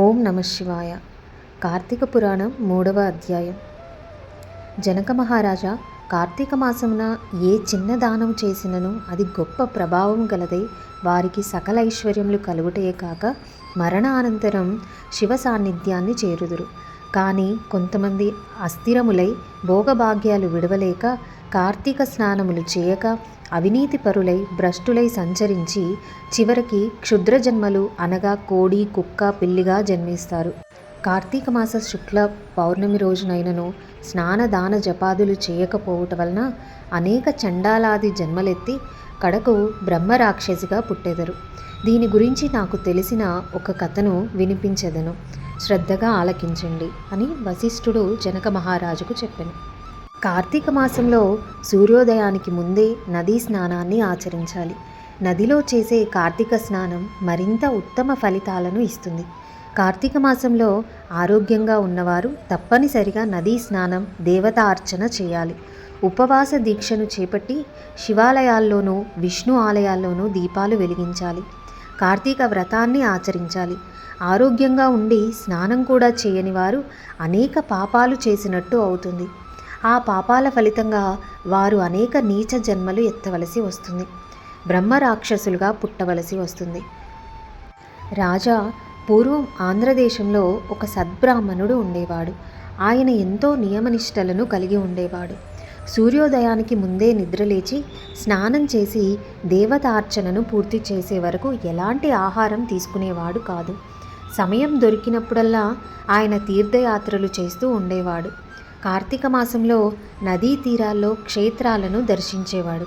ఓం నమ శివాయ. కార్తీక పురాణం మూడవ అధ్యాయం. జనక మహారాజా కార్తీక మాసమున ఏ చిన్న దానం చేసినను అది గొప్ప ప్రభావం గలదై వారికి సకల ఐశ్వర్యములు కలుగుటయే కాక మరణానంతరం శివ సాన్నిధ్యాన్ని చేరుదురు. కానీ కొంతమంది అస్థిరములై భోగభాగ్యాలు విడవలేక కార్తీక స్నానములు చేయక అవినీతి పరులై భ్రష్టులై సంచరించి చివరికి క్షుద్ర జన్మలు అనగా కోడి కుక్క పిల్లిగా జన్మిస్తారు. కార్తీక మాస శుక్ల పౌర్ణమి రోజునైనను స్నాన దాన జపాదులు చేయకపోవట వలన అనేక చండాలాది జన్మలెత్తి కడకు బ్రహ్మరాక్షసిగా పుట్టెదరు. దీని గురించి నాకు తెలిసిన ఒక కథను వినిపించెదను. శ్రద్ధగా ఆలకించండి అని వశిష్ఠుడు జనక మహారాజుకు చెప్పాను. కార్తీక మాసంలో సూర్యోదయానికి ముందే నదీ స్నానాన్ని ఆచరించాలి. నదిలో చేసే కార్తీక స్నానం మరింత ఉత్తమ ఫలితాలను ఇస్తుంది. కార్తీక మాసంలో ఆరోగ్యంగా ఉన్నవారు తప్పనిసరిగా నదీ స్నానం దేవతార్చన చేయాలి. ఉపవాస దీక్షను చేపట్టి శివాలయాల్లోనూ విష్ణు ఆలయాల్లోనూ దీపాలు వెలిగించాలి. కార్తీక వ్రతాన్ని ఆచరించాలి. ఆరోగ్యంగా ఉండి స్నానం కూడా చేయని వారు అనేక పాపాలు చేసినట్టు అవుతుంది. ఆ పాపాల ఫలితంగా వారు అనేక నీచ జన్మలు ఎత్తవలసి వస్తుంది. బ్రహ్మ రాక్షసులుగా పుట్టవలసి వస్తుంది. రాజా పూర్వం ఆంధ్రదేశంలో ఒక సద్బ్రాహ్మణుడు ఉండేవాడు. ఆయన ఎంతో నియమనిష్టలను కలిగి ఉండేవాడు. సూర్యోదయానికి ముందే నిద్రలేచి స్నానం చేసి దేవతార్చనను పూర్తి చేసే వరకు ఎలాంటి ఆహారం తీసుకునేవాడు కాదు. సమయం దొరికినప్పుడల్లా ఆయన తీర్థయాత్రలు చేస్తూ ఉండేవాడు. కార్తీక మాసంలో నదీ తీరాల్లో క్షేత్రాలను దర్శించేవాడు.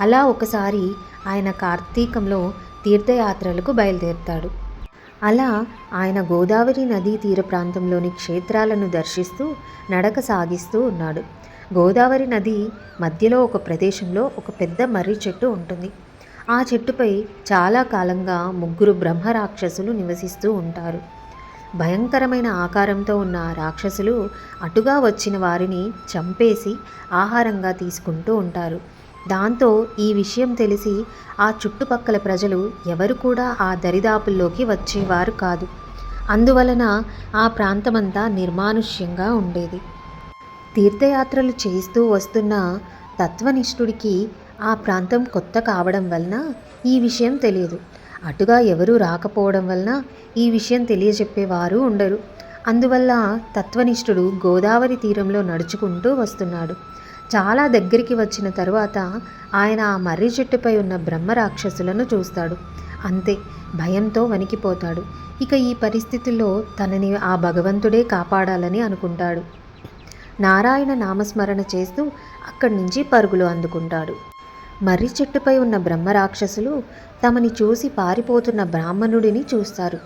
అలా ఒకసారి ఆయన కార్తీకంలో తీర్థయాత్రలకు బయలుదేరుతాడు. అలా ఆయన గోదావరి నదీ తీర ప్రాంతంలోని క్షేత్రాలను దర్శిస్తూ నడక సాగిస్తూ ఉన్నాడు. గోదావరి నది మధ్యలో ఒక ప్రదేశంలో ఒక పెద్ద మర్రి చెట్టు ఉంటుంది. ఆ చెట్టుపై చాలా కాలంగా ముగ్గురు బ్రహ్మ రాక్షసులు నివసిస్తూ ఉంటారు. భయంకరమైన ఆకారంతో ఉన్న ఆ రాక్షసులు అటుగా వచ్చిన వారిని చంపేసి ఆహారంగా తీసుకుంటూ ఉంటారు. దాంతో ఈ విషయం తెలిసి ఆ చుట్టుపక్కల ప్రజలు ఎవరు కూడా ఆ దరిదాపుల్లోకి వచ్చేవారు కాదు. అందువలన ఆ ప్రాంతమంతా నిర్మానుష్యంగా ఉండేది. తీర్థయాత్రలు చేస్తూ వస్తున్న తత్వనిష్ఠుడికి ఆ ప్రాంతం కొత్త కావడం వలన ఈ విషయం తెలియదు. అటుగా ఎవరూ రాకపోవడం వలన ఈ విషయం తెలియజెప్పేవారు ఉండరు. అందువల్ల తత్వనిష్ఠుడు గోదావరి తీరంలో నడుచుకుంటూ వస్తున్నాడు. చాలా దగ్గరికి వచ్చిన తరువాత ఆయన ఆ మర్రి చెట్టుపై ఉన్న బ్రహ్మ రాక్షసులను చూస్తాడు. అంతే భయంతో వణికిపోతాడు. ఇక ఈ పరిస్థితుల్లో తనని ఆ భగవంతుడే కాపాడాలని అనుకుంటాడు. నారాయణ నామస్మరణ చేస్తూ అక్కడి నుంచి పరుగులు అందుకుంటాడు. మర్రి చెట్టుపై ఉన్న బ్రహ్మరాక్షసులు తమని చూసి పారిపోతున్న బ్రాహ్మణుడిని చూస్తారు.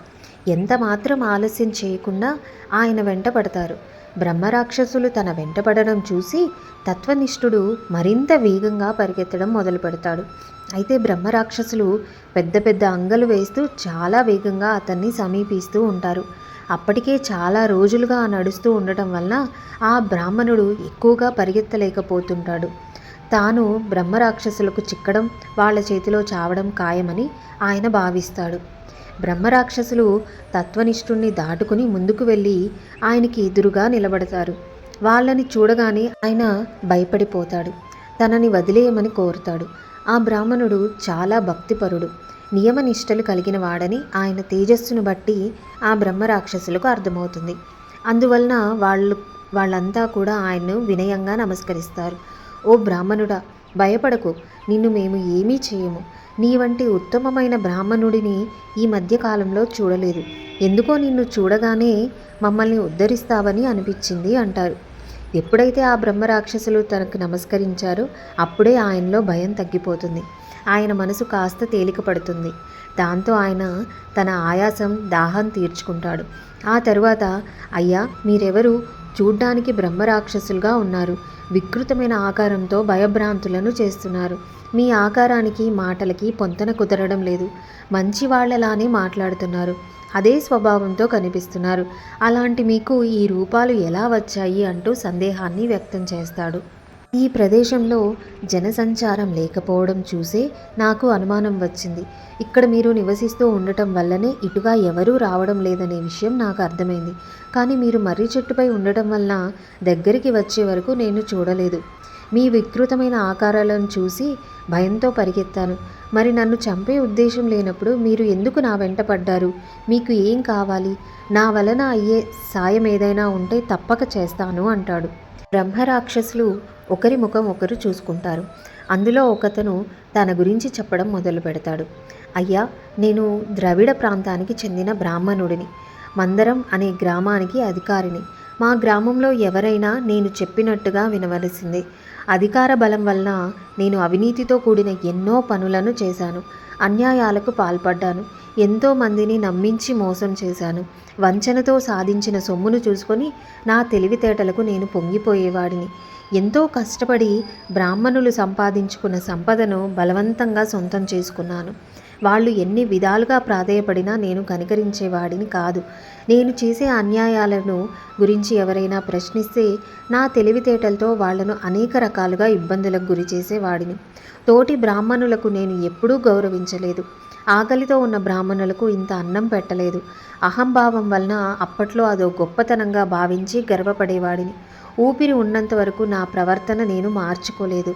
ఎంత మాత్రం ఆలస్యం చేయకుండా ఆయన వెంట పడతారు. బ్రహ్మరాక్షసులు తన వెంటపడడం చూసి తత్వనిష్ఠుడు మరింత వేగంగా పరిగెత్తడం మొదలు పెడతాడు. అయితే బ్రహ్మరాక్షసులు పెద్ద పెద్ద అంగలు వేస్తూ చాలా వేగంగా అతన్ని సమీపిస్తూ ఉంటారు. అప్పటికే చాలా రోజులుగా నడుస్తూ ఉండటం వలన ఆ బ్రాహ్మణుడు ఎక్కువగా పరిగెత్తలేకపోతుంటాడు. తాను బ్రహ్మరాక్షసులకు చిక్కడం వాళ్ళ చేతిలో చావడం ఖాయమని ఆయన భావిస్తాడు. బ్రహ్మరాక్షసులు తత్వనిష్ఠుణ్ణి దాటుకుని ముందుకు వెళ్ళి ఆయనకి ఎదురుగా నిలబడతారు. వాళ్ళని చూడగానే ఆయన భయపడిపోతాడు. తనని వదిలేయమని కోరుతాడు. ఆ బ్రాహ్మణుడు చాలా భక్తిపరుడు. నియమనిష్టలు కలిగిన వాడని ఆయన తేజస్సును బట్టి ఆ బ్రహ్మరాక్షసులకు అర్థమవుతుంది. అందువలన వాళ్ళు వాళ్ళంతా కూడా ఆయన్ను వినయంగా నమస్కరిస్తారు. ఓ బ్రాహ్మణుడా భయపడకు. నిన్ను మేము ఏమీ చేయము. నీ వంటి ఉత్తమమైన బ్రాహ్మణుడిని ఈ మధ్యకాలంలో చూడలేదు. ఎందుకో నిన్ను చూడగానే మమ్మల్ని ఉద్ధరిస్తావని అనిపించింది అంటారు. ఎప్పుడైతే ఆ బ్రహ్మరాక్షసులు తనకు నమస్కరించారో అప్పుడే ఆయనలో భయం తగ్గిపోతుంది. ఆయన మనసు కాస్త తేలిక పడుతుంది దాంతో ఆయన తన ఆయాసం దాహం తీర్చుకుంటాడు. ఆ తరువాత అయ్యా మీరెవరు? చూడ్డానికి బ్రహ్మరాక్షసులుగా ఉన్నారు. వికృతమైన ఆకారంతో భయభ్రాంతులను చేస్తున్నారు. మీ ఆకారానికి మాటలకి పొంతన కుదరడం లేదు. మంచి వాళ్ళలానే మాట్లాడుతున్నారు. అదే స్వభావంతో కనిపిస్తున్నారు. అలాంటి మీకు ఈ రూపాలు ఎలా వచ్చాయి అంటూ సందేహాన్ని వ్యక్తం చేస్తాడు. ఈ ప్రదేశంలో జనసంచారం లేకపోవడం చూసే నాకు అనుమానం వచ్చింది. ఇక్కడ మీరు నివసిస్తూ ఉండటం వల్లనే ఇటుగా ఎవరూ రావడం లేదనే విషయం నాకు అర్థమైంది. కానీ మీరు మర్రి చెట్టుపై ఉండటం వలన దగ్గరికి వచ్చే వరకు నేను చూడలేదు. మీ వికృతమైన ఆకారాలను చూసి భయంతో పరిగెత్తాను. మరి నన్ను చంపే ఉద్దేశం లేనప్పుడు మీరు ఎందుకు నా వెంట పడ్డారు? మీకు ఏం కావాలి? నా వలన అయ్యే సాయం ఏదైనా ఉంటే తప్పక చేస్తాను అంటాడు. బ్రహ్మరాక్షసులు ఒకరి ముఖం ఒకరు చూసుకుంటారు. అందులో ఒకతను తన గురించి చెప్పడం మొదలు పెడతాడు. అయ్యా నేను ద్రవిడ ప్రాంతానికి చెందిన బ్రాహ్మణుడిని. మందరం అనే గ్రామానికి అధికారిని. మా గ్రామంలో ఎవరైనా నేను చెప్పినట్టుగా వినవలసిందే. అధికార బలం వలన నేను అవినీతితో కూడిన ఎన్నో పనులను చేశాను. అన్యాయాలకు పాల్పడ్డాను. ఎంతో మందిని నమ్మించి మోసం చేశాను. వంచనతో సాధించిన సొమ్మును చూసుకొని నా తెలివితేటలకు నేను పొంగిపోయేవాడిని. ఎంతో కష్టపడి బ్రాహ్మణులు సంపాదించుకున్న సంపదను బలవంతంగా సొంతం చేసుకున్నాను. వాళ్ళు ఎన్ని విధాలుగా ప్రాధేయపడినా నేను కనికరించేవాడిని కాదు. నేను చేసే అన్యాయాలను గురించి ఎవరైనా ప్రశ్నిస్తే నా తెలివితేటలతో వాళ్ళను అనేక రకాలుగా ఇబ్బందులకు గురి చేసేవాడిని. తోటి బ్రాహ్మణులకు నేను ఎప్పుడూ గౌరవించలేదు. ఆకలితో ఉన్న బ్రాహ్మణులకు ఇంత అన్నం పెట్టలేదు. అహంభావం వలన అప్పట్లో అదో గొప్పతనంగా భావించి గర్వపడేవాడిని. ఊపిరి ఉన్నంత వరకు నా ప్రవర్తన నేను మార్చుకోలేదు.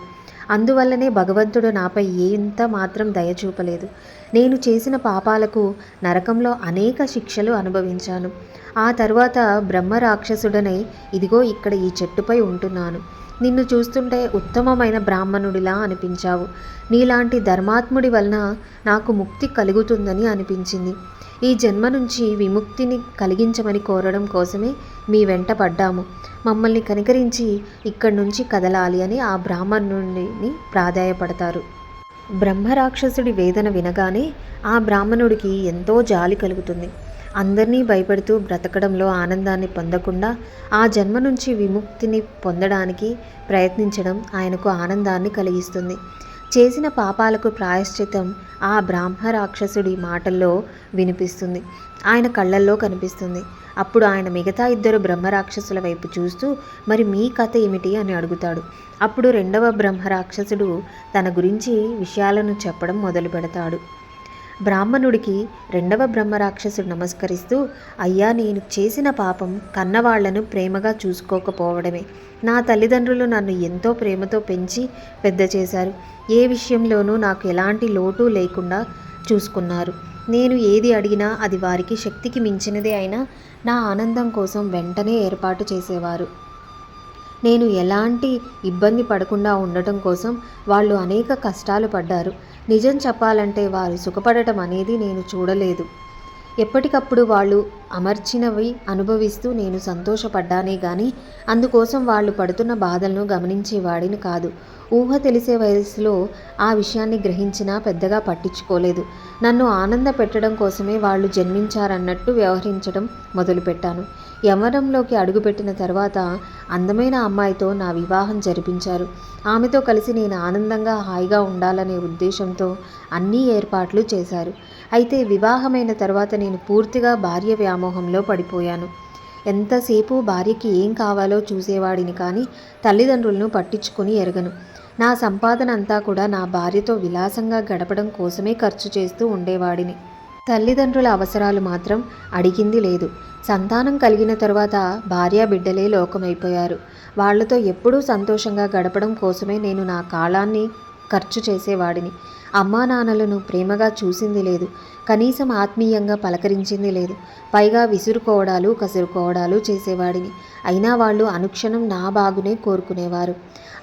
అందువల్లనే భగవంతుడు నాపై ఎంత మాత్రం దయ చూపలేదు. నేను చేసిన పాపాలకు నరకంలో అనేక శిక్షలు అనుభవించాను. ఆ తర్వాత బ్రహ్మ రాక్షసుడనై ఇదిగో ఇక్కడ ఈ చెట్టుపై ఉంటున్నాను. నిన్ను చూస్తుంటే ఉత్తమమైన బ్రాహ్మణుడిలా అనిపించావు. నీలాంటి ధర్మాత్ముడి వలన నాకు ముక్తి కలుగుతుందని అనిపించింది. ఈ జన్మ నుంచి విముక్తిని కలిగించమని కోరడం కోసమే మీ వెంట పడ్డాము. మమ్మల్ని కనికరించి ఇక్కడి నుంచి కదలాలి అని ఆ బ్రాహ్మణుడిని ప్రాధాయపడతారు. బ్రహ్మరాక్షసుడి వేదన వినగానే ఆ బ్రాహ్మణుడికి ఎంతో జాలి కలుగుతుంది. అందరినీ భయపెడుతూ బ్రతకడంలో ఆనందాన్ని పొందకుండా ఆ జన్మ నుంచి విముక్తిని పొందడానికి ప్రయత్నించడం ఆయనకు ఆనందాన్ని కలిగిస్తుంది. చేసిన పాపాలకు ప్రాయశ్చితం ఆ బ్రాహ్మ రాక్షసుడి మాటల్లో వినిపిస్తుంది. ఆయన కళ్ళల్లో కనిపిస్తుంది. అప్పుడు ఆయన మిగతా ఇద్దరు బ్రహ్మరాక్షసుల వైపు చూస్తూ మరి మీ కథ ఏమిటి? అని అడుగుతాడు. అప్పుడు రెండవ బ్రహ్మరాక్షసుడు తన గురించి విషయాలను చెప్పడం మొదలు పెడతాడు బ్రాహ్మణుడికి రెండవ బ్రహ్మరాక్షసుడు నమస్కరిస్తూ అయ్యా నేను చేసిన పాపం కన్నవాళ్ళను ప్రేమగా చూసుకోకపోవడమే. నా తల్లిదండ్రులు నన్ను ఎంతో ప్రేమతో పెంచి పెద్ద చేశారు. ఏ విషయంలోనూ నాకు ఎలాంటి లోటు లేకుండా చూసుకున్నారు. నేను ఏది అడిగినా అది వారికి శక్తికి మించినదే అయినా నా ఆనందం కోసం వెంటనే ఏర్పాటు చేసేవారు. నేను ఎలాంటి ఇబ్బంది పడకుండా ఉండటం కోసం వాళ్ళు అనేక కష్టాలు పడ్డారు. నిజం చెప్పాలంటే వారు సుఖపడటం అనేది నేను చూడలేదు. ఎప్పటికప్పుడు వాళ్ళు అమర్చినవి అనుభవిస్తూ నేను సంతోషపడ్డానే కానీ అందుకోసం వాళ్ళు పడుతున్న బాధలను గమనించేవాడిని కాదు. ఊహ తెలిసే వయసులో ఆ విషయాన్ని గ్రహించినా పెద్దగా పట్టించుకోలేదు. నన్ను ఆనంద పెట్టడం కోసమే వాళ్ళు జన్మించారన్నట్టు వ్యవహరించడం మొదలుపెట్టాను. యవ్వనంలోకి అడుగుపెట్టిన తర్వాత అందమైన అమ్మాయితో నా వివాహం జరిపించారు. ఆమెతో కలిసి నేను ఆనందంగా హాయిగా ఉండాలనే ఉద్దేశంతో అన్ని ఏర్పాట్లు చేశారు. అయితే వివాహమైన తర్వాత నేను పూర్తిగా భార్య వ్యామోహంలో పడిపోయాను. ఎంతసేపు భార్యకి ఏం కావాలో చూసేవాడిని కానీ తల్లిదండ్రులను పట్టించుకుని ఎరగను. నా సంపాదన అంతా కూడా నా భార్యతో విలాసంగా గడపడం కోసమే ఖర్చు చేస్తూ ఉండేవాడిని. తల్లిదండ్రుల అవసరాలు మాత్రం అడిగింది లేదు. సంతానం కలిగిన తర్వాత భార్య బిడ్డలే లోకమైపోయారు. వాళ్ళతో ఎప్పుడూ సంతోషంగా గడపడం కోసమే నేను నా కాలాన్ని ఖర్చు చేసేవాడిని. అమ్మా నాన్నలను ప్రేమగా చూసింది లేదు. కనీసం ఆత్మీయంగా పలకరించింది లేదు. పైగా విసురుకోవడాలు కసురుకోవడాలు చేసేవాడిని. అయినా వాళ్ళు అనుక్షణం నా బాగునే కోరుకునేవారు.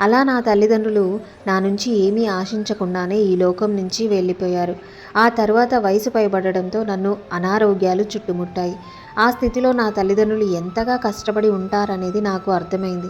అలా నా తల్లిదండ్రులు నా నుంచి ఏమీ ఆశించకుండానే ఈ లోకం నుంచి వెళ్ళిపోయారు. ఆ తర్వాత వయసు పైబడడంతో నన్ను అనారోగ్యాలు చుట్టుముట్టాయి. ఆ స్థితిలో నా తల్లిదండ్రులు ఎంతగా కష్టపడి ఉంటారనేది నాకు అర్థమైంది.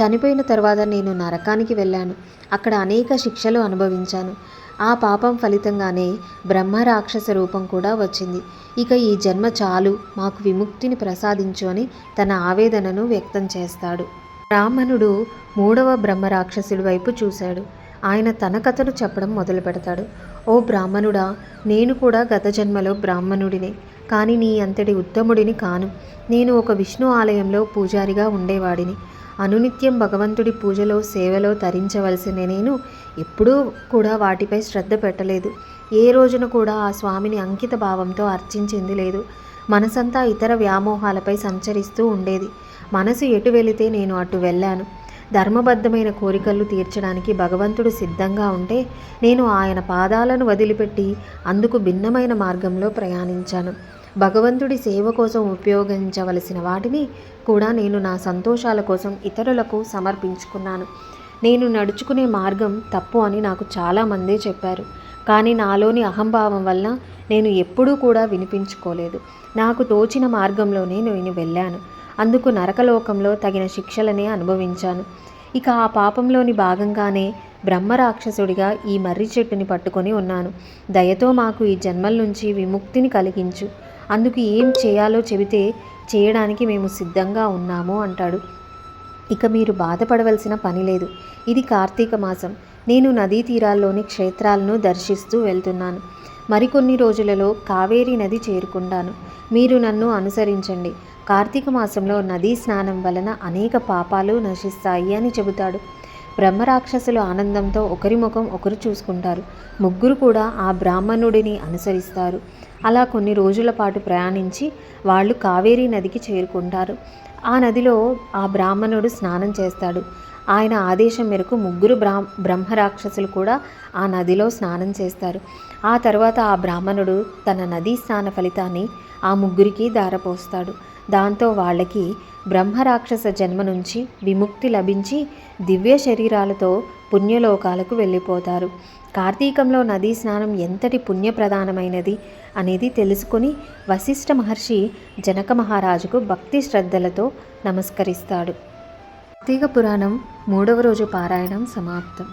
చనిపోయిన తర్వాత నేను నరకానికి వెళ్ళాను. అక్కడ అనేక శిక్షలు అనుభవించాను. ఆ పాపం ఫలితంగానే బ్రహ్మ రాక్షస రూపం కూడా వచ్చింది. ఇక ఈ జన్మ చాలు మాకు విముక్తిని ప్రసాదించు అని తన ఆవేదనను వ్యక్తం చేస్తాడు. బ్రాహ్మణుడు మూడవ బ్రహ్మ రాక్షసుడి వైపు చూశాడు. ఆయన తన కథను చెప్పడం మొదలు పెడతాడు. ఓ బ్రాహ్మణుడా నేను కూడా గత జన్మలో బ్రాహ్మణుడినే. కానీ నీ అంతటి ఉత్తముడిని కాను. నేను ఒక విష్ణు ఆలయంలో పూజారిగా ఉండేవాడిని. అనునిత్యం భగవంతుడి పూజలో సేవలో తరించవలసిన నేను ఎప్పుడూ కూడా వాటిపై శ్రద్ధ పెట్టలేదు. ఏ రోజున కూడా ఆ స్వామిని అంకిత భావంతో అర్చించింది లేదు. మనసంతా ఇతర వ్యామోహాలపై సంచరిస్తూ ఉండేది. మనసు ఎటు వెళితే నేను అటు వెళ్ళాను. ధర్మబద్ధమైన కోరికలు తీర్చడానికి భగవంతుడు సిద్ధంగా ఉంటే నేను ఆయన పాదాలను వదిలిపెట్టి అందుకు భిన్నమైన మార్గంలో ప్రయాణించాను. భగవంతుడి సేవ కోసం ఉపయోగించవలసిన వాటిని కూడా నేను నా సంతోషాల కోసం ఇతరులకు సమర్పించుకున్నాను. నేను నడుచుకునే మార్గం తప్పు అని నాకు చాలామందే చెప్పారు. కానీ నాలోని అహంభావం వల్ల నేను ఎప్పుడూ కూడా వినిపించుకోలేదు. నాకు తోచిన మార్గంలోనే నేను వెళ్ళాను. అందుకు నరకలోకంలో తగిన శిక్షలనే అనుభవించాను. ఇక ఆ పాపంలోని భాగంగానే బ్రహ్మరాక్షసుడిగా ఈ మర్రి చెట్టుని పట్టుకొని ఉన్నాను. దయతో మాకు ఈ జన్మల నుంచి విముక్తిని కలిగించు. అందుకు ఏం చేయాలో చెబితే చేయడానికి మేము సిద్ధంగా ఉన్నాము అంటాడు. ఇక మీరు బాధపడవలసిన పని లేదు. ఇది కార్తీక మాసం. నేను నదీ తీరాల్లోని క్షేత్రాలను దర్శిస్తూ వెళ్తున్నాను. మరికొన్ని రోజులలో కావేరీ నది చేరుకుంటాను. మీరు నన్ను అనుసరించండి. కార్తీక మాసంలో నదీ స్నానం వలన అనేక పాపాలు నశిస్తాయి అని చెబుతాడు. బ్రహ్మరాక్షసులు ఆనందంతో ఒకరి ముఖం ఒకరు చూసుకుంటారు. ముగ్గురు కూడా ఆ బ్రాహ్మణుడిని అనుసరిస్తారు. అలా కొన్ని రోజుల పాటు ప్రయాణించి వాళ్ళు కావేరీ నదికి చేరుకుంటారు. ఆ నదిలో ఆ బ్రాహ్మణుడు స్నానం చేస్తాడు. ఆయన ఆదేశం మేరకు ముగ్గురు బ్రా బ్రహ్మరాక్షసులు కూడా ఆ నదిలో స్నానం చేస్తారు. ఆ తర్వాత ఆ బ్రాహ్మణుడు తన నదీ స్నాన ఫలితాన్ని ఆ ముగ్గురికి దారపోస్తాడు దాంతో వాళ్ళకి బ్రహ్మరాక్షస జన్మ నుంచి విముక్తి లభించి దివ్య శరీరాలతో పుణ్యలోకాలకు వెళ్ళిపోతారు. కార్తీకంలో నదీ స్నానం ఎంతటి పుణ్యప్రధానమైనది? అనేది తెలుసుకొని వశిష్ఠ మహర్షి జనక మహారాజుకు భక్తి శ్రద్ధలతో నమస్కరిస్తాడు. కార్తీక పురాణం మూడవ రోజు పారాయణం సమాప్తం.